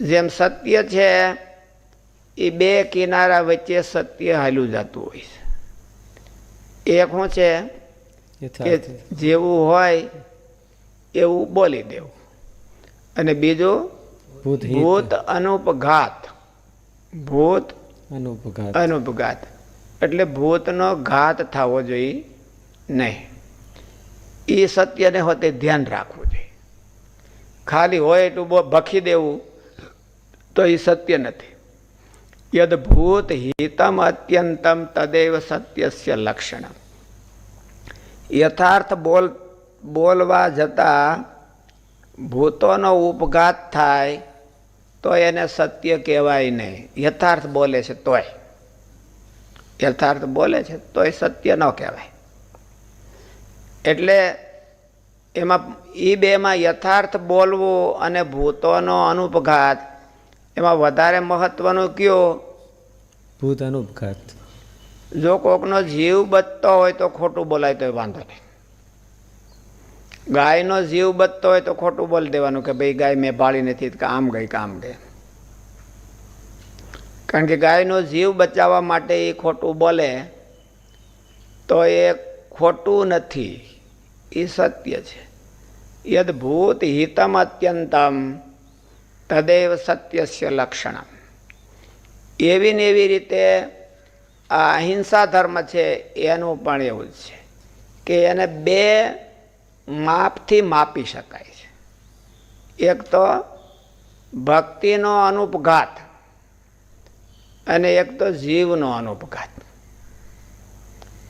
જેમ સત્ય છે એ બે કિનારા વચ્ચે સત્ય હાલ્યું જતું હોય છે. એક શું છે કે જેવું હોય એવું બોલી દેવું. અને બીજું ભૂત અનુપઘાત. ભૂત અનુપઘાત. અનુપઘાત. એટલે ભૂતનો ઘાત થવો જોઈએ નહીં. એ સત્યને હોતે ધ્યાન રાખવું જોઈએ. ખાલી હોય એટલું બહુ ભખી દેવું તો એ સત્ય નથી. યદભૂત હિતમ અત્યંતમ તદેવ સત્યસ્ય લક્ષણમ. યથાર્થ બોલ, બોલવા જતાં ભૂતોનો ઉપઘાત થાય તો એને સત્ય કહેવાય નહીં. યથાર્થ બોલે છે તોય. યથાર્થ બોલે છે તોય સત્ય ન કહેવાય. એટલે એમાં એ બેમાં યથાર્થ બોલવું અને ભૂતોનો અનુપઘાત એમાં વધારે મહત્વનું કયો? ભૂત અનુપઘાત જો કોકનો જીવ બચતો હોય તો ખોટું બોલાય તો વાંધો નહીં. ગાયનો જીવ બચતો હોય તો ખોટું બોલી દેવાનું કે ભાઈ ગાય મેં પાળી નથી કે આમ ગઈ કે આમ ગઈ. કારણ કે ગાયનો જીવ બચાવવા માટે એ ખોટું બોલે તો એ ખોટું નથી. એ સત્ય છે. યદ ભૂત હિતમ અત્યંતમ તદેવ સત્યસ્ય લક્ષણમ એવી ને એવી રીતે આ અહિંસા ધર્મ છે એનું પણ એવું જ છે કે એને બે માપથી માપી શકાય છે એક તો ભક્તિનો અનુપઘાત અને એક તો જીવનો અનુપઘાત